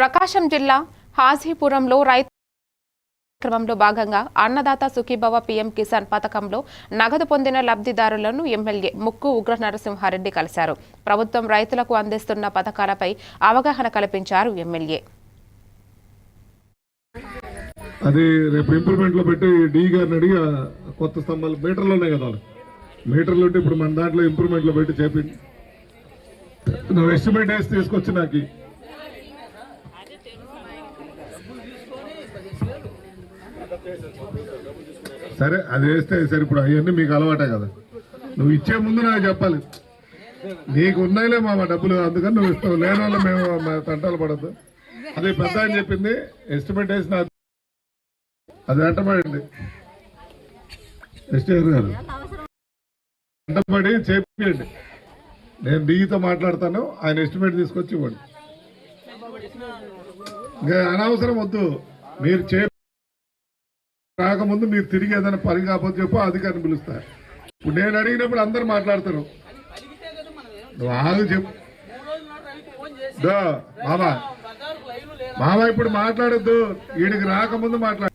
ప్రకాశం జిల్లా హాజీపురంలో రైతు క్రమంలో భాగంగా అన్నదాత సుఖీభవ పీఎం కిసాన్ పథకంలో నగదు పొందిన లబ్ధిదారులను ఎమ్మెల్యే ముక్కు ఉగ్ర నరసింహారెడ్డి కలిశారు. ప్రభుత్వం రైతులకు అందిస్తున్న పథకాలపై అవగాహన కల్పించారు ఎమ్మెల్యే. అది రేపు ఇంప్లిమెంట్లో పెట్టి డి గారిని అడిగి కొత్త స్తంభాలు మీటర్లు ఉన్నాయి కదా మీటర్లు ఉంటే ఇప్పుడు మన దాంట్లో ఇంప్రూవ్మెంట్లో పెట్టి చేపి నువ్వు ఎస్టిమేట్ వేసి తీసుకొచ్చి నాకు సరే అది వేస్తే సరే ఇప్పుడు అవన్నీ మీకు అలవాటే కదా. నువ్వు ఇచ్చే ముందు నాకు చెప్పాలి. నీకు ఉన్నాయిలే మా డబ్బులు అందుకని నువ్వు ఇస్తావు. లేని వాళ్ళు మేము మా తంటాలు పడద్దు. అది పెద్ద అని చెప్పింది ఎస్టిమేట్ వేసిన అది. వెంటబడండి. ఎస్టీఆర్ గారు వెంటబడి చెప్పండి నేను డీతో మాట్లాడతాను ఆయన ఎస్టిమేట్ తీసుకొచ్చి ఇవ్వండి. అనవసరం వద్దు. మీరు చే రాకముందు మీరు తిరిగి ఏదైనా పని కాకపోతే చెప్పు అధికారిని పిలుస్తారు. ఇప్పుడు నేను అడిగినప్పుడు అందరు మాట్లాడతారు. ఆగు చెప్పు. బాబా. మామ మామ ఇప్పుడు మాట్లాడొద్దు. వీడికి రాకముందు మాట్లాడు.